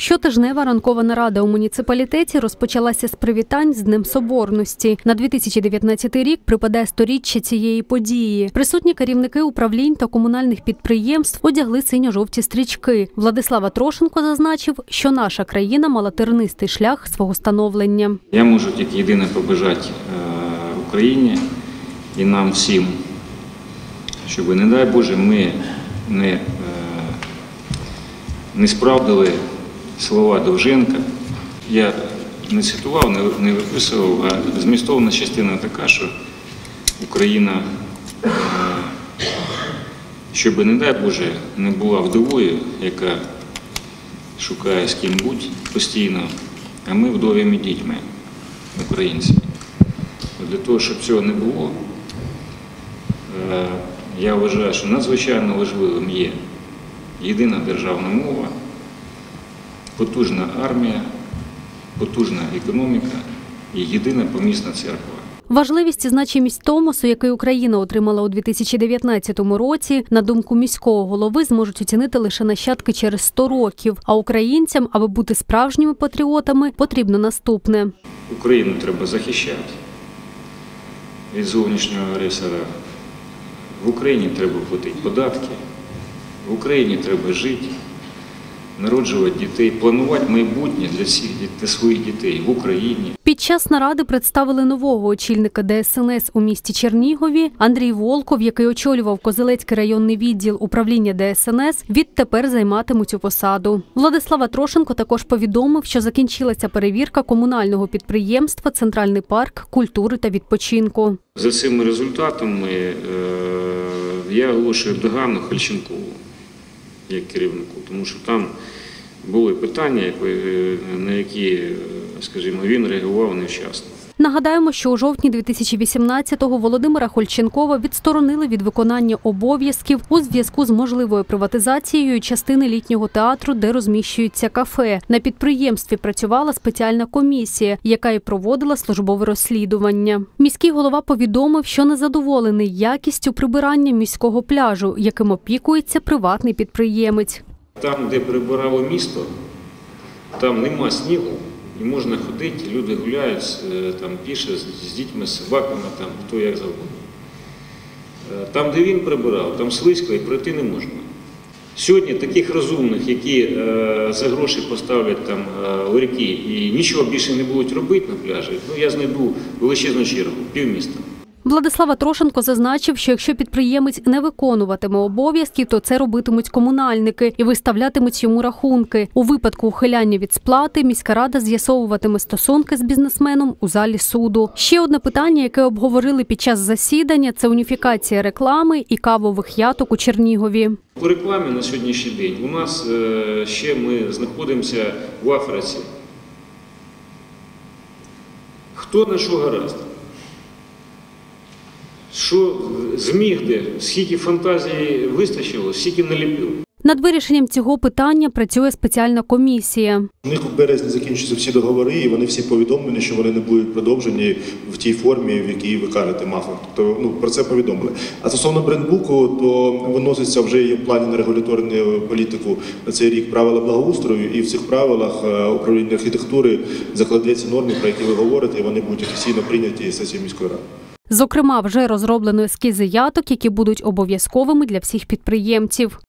Щотижнева ранкова нарада у муніципалітеті розпочалася з привітань з Днем Соборності. На 2019 рік припадає сторіччя цієї події. Присутні керівники управлінь та комунальних підприємств одягли синьо-жовті стрічки. Владислава Трошенко зазначив, що наша країна мала тернистий шлях свого становлення. Я можу тільки єдине побажати е, Україні і нам всім, щоб, не дай Боже, ми не, е, не справдили слова Довженка. Я не цитував, не, виписував, а змістовна частина така, що Україна, е, щоб, не дай Боже, не була вдовою, яка шукає з ким бути постійно, а ми вдовими дітьми, українці. Для того, щоб цього не було, е, я вважаю, що надзвичайно важливим є єдина державна мова, потужна армія, потужна економіка і єдина помісна церква. Важливість і значимість Томосу, який Україна отримала у 2019 році, на думку міського голови, зможуть оцінити лише нащадки через 100 років. А українцям, аби бути справжніми патріотами, потрібно наступне. Україну треба захищати від зовнішнього агресора. В Україні треба платити податки, в Україні треба жити, народжувати дітей, планувати майбутнє для всіх для своїх дітей в Україні. Під час наради представили нового очільника ДСНС у місті Чернігові. Андрій Волков, який очолював Козелецький районний відділ управління ДСНС, відтепер займатиме цю посаду. Владислава Трошенко також повідомив, що закінчилася перевірка комунального підприємства Центральний парк культури та відпочинку. За цими результатами е, я оголошую догану Хальченкову як керівнику, тому що там були питання, е, на які, е, скажімо, він реагував невчасно. Нагадаємо, що у жовтні 2018-го Володимира Хольченкова відсторонили від виконання обов'язків у зв'язку з можливою приватизацією частини літнього театру, де розміщується кафе. На підприємстві працювала спеціальна комісія, яка і проводила службове розслідування. Міський голова повідомив, що незадоволений якістю прибирання міського пляжу, яким опікується приватний підприємець. Там, де прибирало місто, там нема снігу, і можна ходити, люди гуляють е, там піше з, дітьми, з собаками, там хто як завгодно. Е, Там, де він прибирав, там слизько і пройти не можна. Сьогодні таких розумних, які е, за гроші поставлять там е, ларьки і нічого більше не будуть робити на пляжі, ну я знайду величезну чергу, півміста. Владислава Трошенко зазначив, що якщо підприємець не виконуватиме обов'язків, то це робитимуть комунальники і виставлятимуть йому рахунки. У випадку ухиляння від сплати міська рада з'ясовуватиме стосунки з бізнесменом у залі суду. Ще одне питання, яке обговорили під час засідання, це уніфікація реклами і кавових яток у Чернігові. По рекламі на сьогоднішній день у нас е, ще ми знаходимося в Африці. Хто на що гаразд? Що зміг де, скільки фантазії вистачило, скільки наліпив. Над вирішенням цього питання працює спеціальна комісія. У них у березні закінчуються всі договори, і вони всі повідомлені, що вони не будуть продовжені в тій формі, в якій ви кажете, мафа. Тобто ну про це повідомили. А стосовно брендбуку, то виноситься вже є в плані на регуляторну політику на цей рік правила благоустрою, і в цих правилах е, управління архітектури закладеться норми, про які ви говорите, і вони будуть офіційно прийняті сесією міської ради. Зокрема, вже розроблено ескізи яток, які будуть обов'язковими для всіх підприємців.